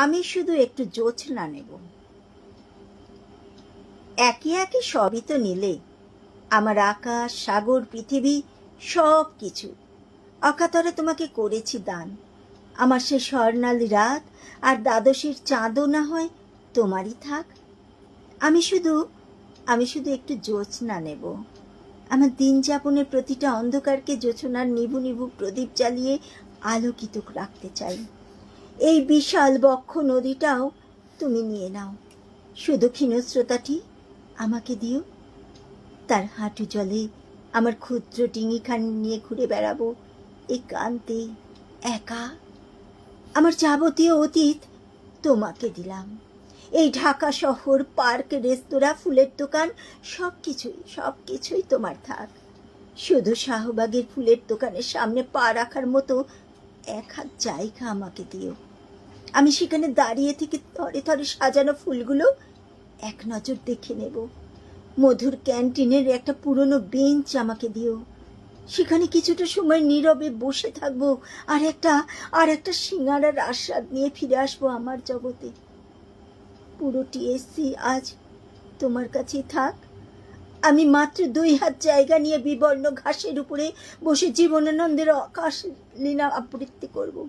আমি শুধু একটু জোছনা নেব। একে একে সবই তো নিলে। আমার আকাশ, সাগর, পৃথিবী সব কিছু অকাতরে তোমাকে করেছি দান। আমার সে স্বর্ণালী রাত আর দ্বাদশীর চাঁদও না হয়, তোমারই থাক। আমি শুধু আমি শুধু একটু জোছনা নেব। আমার দিন যাপনের প্রতিটা অন্ধকারকে জোছনার নিভু নিভু প্রদীপ জ্বালিয়ে আলোকিত রাখতে চাই। এই বিশাল বক্ষ নদীটাও তুমি নিয়ে নাও। শুধু ক্ষীণস্রোতাটি আমাকে দিও। তার হাঁটু জলে আমার ক্ষুদ্র ডিঙিখান নিয়ে ঘুরে বেড়াবো এই একান্তে একা। আমার যাবতীয় অতীত তোমাকে দিলাম। এই ঢাকা শহর, পার্ক, রেস্তোরাঁ, ফুলের দোকান সব কিছুই সব কিছুই তোমার থাক। শুধু শাহবাগের ফুলের দোকানের সামনে পা রাখার মতো এক হাত জায়গা আমাকে দিও। আমি সেখানে দাঁড়িয়ে থেকে থরে থরে সাজানো ফুলগুলো এক নজর দেখে নেব। মধুর ক্যান্টিনের একটা পুরনো বেঞ্চ আমাকে দিও। সেখানে কিছুটা সময় নীরবে বসে থাকব আর একটা আর একটা সিঙ্গারার আস্বাদ নিয়ে ফিরে আসব আমার জগতে। পুরো টিএসসি আজ তোমার কাছেই থাক। আমি মাত্র দুই হাত জায়গা নিয়ে বিবর্ণ ঘাসের উপরে বসে জীবনানন্দের আকাশ লীলা আবৃত্তি করব।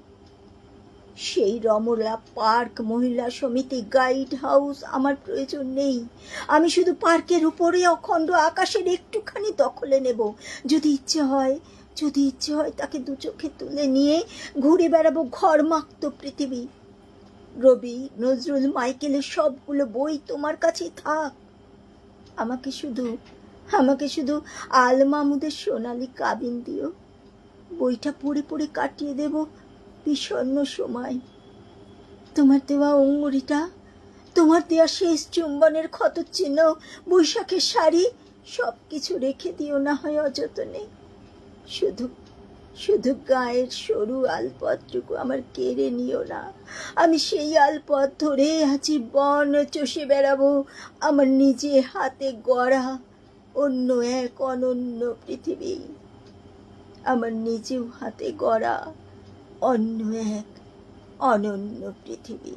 সেই রমলা পার্ক, মহিলা সমিতি, গাইড হাউস আমার প্রয়োজন নেই। আমি শুধু পার্কের উপরে অখণ্ড আকাশের একটুখানি দখলে নেব। যদি ইচ্ছে হয়, যদি ইচ্ছে হয় তাকে দু চোখে তুলে নিয়ে ঘুরে বেড়াবো ঘরমাক্ত পৃথিবী। রবি, নজরুল, মাইকেলের সবগুলো বই তোমার কাছে থাক। আমাকে শুধু আমাকে শুধু আল মামুদের সোনালি কাবিন দিও। বইটা পড়ে পড়ে কাটিয়ে দেব বিষণ্ন সময়। তোমার দেওয়া অঙ্গুরিটা, তোমার দেওয়া শেষ চুম্বনের ক্ষত চিহ্ন, বৈশাখের শাড়ি সব কিছু রেখে দিও না হয় অযতনে। শুধু শুধু গায়ের সরু আলপথটুকু আমার কেড়ে নিও না। আমি সেই আলপথ ধরে আছি, বন চষে বেড়াবো। আমার নিজে হাতে গড়া অন্য এক অনন্য পৃথিবী। আমার নিজেও হাতে গড়া অন্য এক অনন্য পৃথিবী।